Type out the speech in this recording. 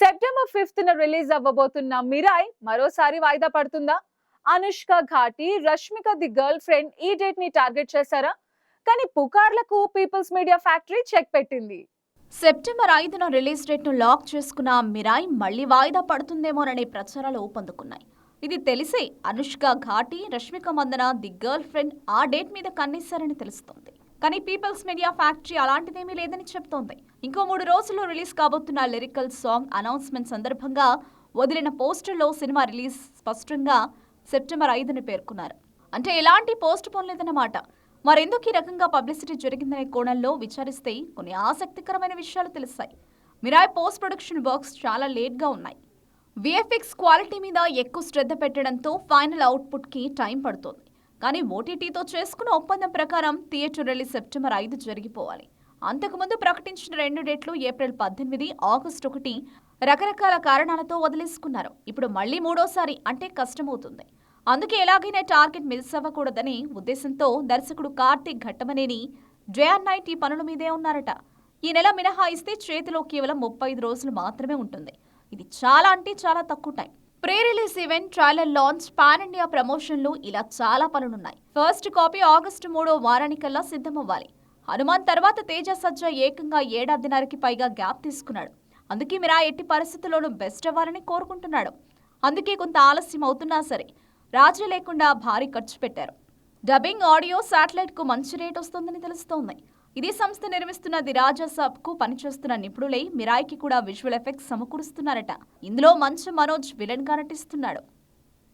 September fifth న release అవ్వబోతున్న మిరాయ్ మరోసారి వాయిదా పడుతుందా? Anushka Ghaati Rashmika the girlfriend ఈ డేట్ని టార్గెట్ చేశారా? కానీ పుకార్లకు పీపుల్స్ మీడియా ఫ్యాక్టరీ చెక్ పెట్టింది. సెప్టెంబర్ ఐదున రిలీజ్ డేట్ను లాక్ చేసుకున్న మిరాయ్ మళ్ళీ వాయిదా పడుతుందేమోననే ప్రచారాలు ఊపందుకున్నాయి. ఇది తెలిసే Anushka Ghaati Rashmika Mandanna the girlfriend ఆ డేట్ మీద కన్నేశారని తెలుస్తోంది. కానీ పీపుల్స్ మీడియా ఫ్యాక్టరీ అలాంటిదేమీ లేదని చెప్తోంది. ఇంకో మూడు రోజుల్లో రిలీజ్ కాబోతున్న లిరికల్ సాంగ్ అనౌన్స్మెంట్ సందర్భంగా వదిలిన పోస్టర్లో సినిమా రిలీజ్ స్పష్టంగా సెప్టెంబర్ ఐదుని పేర్కొన్నారు. అంటే ఎలాంటి పోస్ట్ పోన్ లేదన్నమాట మరెందుకు ఈ రకంగా పబ్లిసిటీ జరిగిందనే కోణంలో విచారిస్తే కొన్ని ఆసక్తికరమైన విషయాలు తెలుస్తాయి. మిరాయ్ పోస్ట్ ప్రొడక్షన్ వర్క్స్ చాలా లేట్గా ఉన్నాయి. విఎఫ్ఎక్స్ క్వాలిటీ మీద ఎక్కువ శ్రద్ధ పెట్టడంతో ఫైనల్ అవుట్పుట్కి టైం పడుతోంది. కానీ ఓటీటీతో చేసుకున్న ఒప్పందం ప్రకారం థియేటర్ రిలీజ్ సెప్టెంబర్ ఐదు జరిగిపోవాలి. అంతకుముందు ప్రకటించిన రెండు డేట్లు ఏప్రిల్ పద్దెనిమిది ఆగస్టు ఒకటి రకరకాల కారణాలతో వదిలేసుకున్నారు. ఇప్పుడు మళ్ళీ మూడోసారి అంటే కష్టమవుతుంది. అందుకే ఎలాగైనా టార్గెట్ మిస్ అవ్వకూడదని ఉద్దేశంతో దర్శకుడు Karthik Ghattamaneni day and night ఈ పనుల మీదే ఉన్నారట. ఈ నెల మినహాయిస్తే చేతిలో కేవలం ముప్పై ఐదు రోజులు మాత్రమే ఉంటుంది. ఇది చాలా అంటే చాలా తక్కువ time. Pre release event trailer launch pan India ప్రమోషన్లు ఇలా చాలా పనులున్నాయి. ఫస్ట్ కాపీ ఆగస్టు మూడో వారానికల్లా సిద్ధమవ్వాలి. హనుమాన్ తర్వాత తేజ సజ్జ ఏకంగా ఏడాదిన్నరకి పైగా గ్యాప్ తీసుకున్నాడు. అందుకే మీరు ఆ ఎట్టి పరిస్థితుల్లోనూ బెస్ట్ అవ్వాలని కోరుకుంటున్నాడు. అందుకే కొంత ఆలస్యం అవుతున్నా సరే రాజీ లేకుండా భారీ ఖర్చు పెట్టారు. డబ్బింగ్ ఆడియో శాటిలైట్కు మంచి రేట్ వస్తుందని తెలుస్తోంది. ఇదే సంస్థ నిర్మిస్తున్న ది రాజా సబ్కు పనిచేస్తున్న నిపుణులై మిరాయికి కూడా విజువల్ ఎఫెక్ట్స్ సమకూరుస్తున్నారట. ఇందులో మంచు మనోజ్ విలన్గా నటిస్తున్నాడు